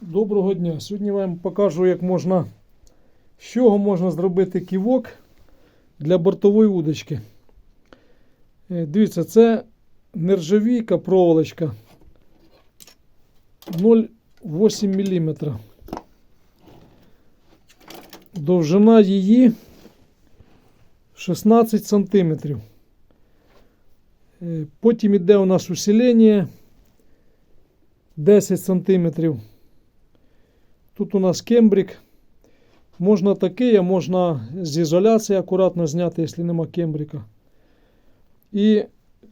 Доброго дня! Сьогодні вам покажу, як можна, з чого можна зробити ківок для бортової удочки. Е, Дивіться, це нержавійка проволочка 0,8 мм. Довжина її 16 см. Е, Потім іде у нас усилення 10 см. Тут у нас кембрик. Можна такий, а можна з ізоляції акуратно зняти, якщо нема кембрика. І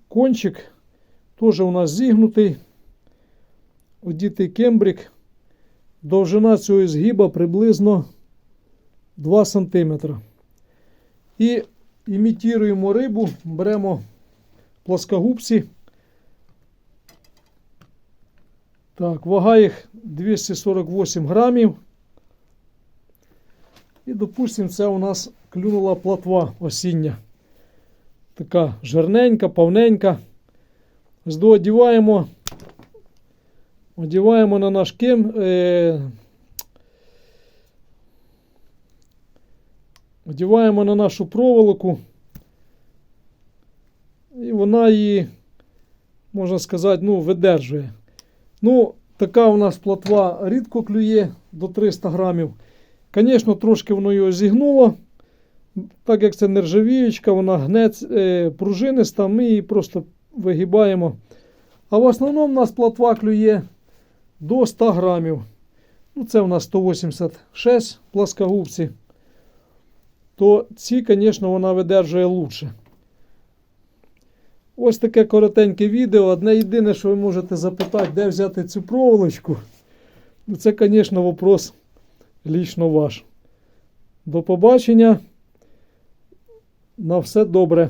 кончик теж у нас зігнутий. Одітий кембрик. Довжина цього згиба приблизно 2 см. І імітуємо рибу, беремо плоскогубці. Так, вага їх 248 грамів. І, допустимо, це у нас клюнула платва осіння. Така жирненька, повненька. Одіваємо, одіваємо на наш кем. Е, одіваємо на нашу проволоку. І вона її, можна сказати, ну, видержує. Ну, така у нас платва рідко клює до 300 грамів. Звісно, трошки воно його зігнуло. Так як це нержавіючка, вона гнець е, пружиниста, ми її просто вигибаємо. А в основному у нас платва клює до 100 грамів. Ну, це у нас 186 плоскогубці. То ці, звісно, вона видержує лучше. Ось таке коротеньке відео. Одне єдине, що ви можете запитати, де взяти цю проволочку. Ну, Це, звісно, вопрос лічно ваш. До побачення. На все добре.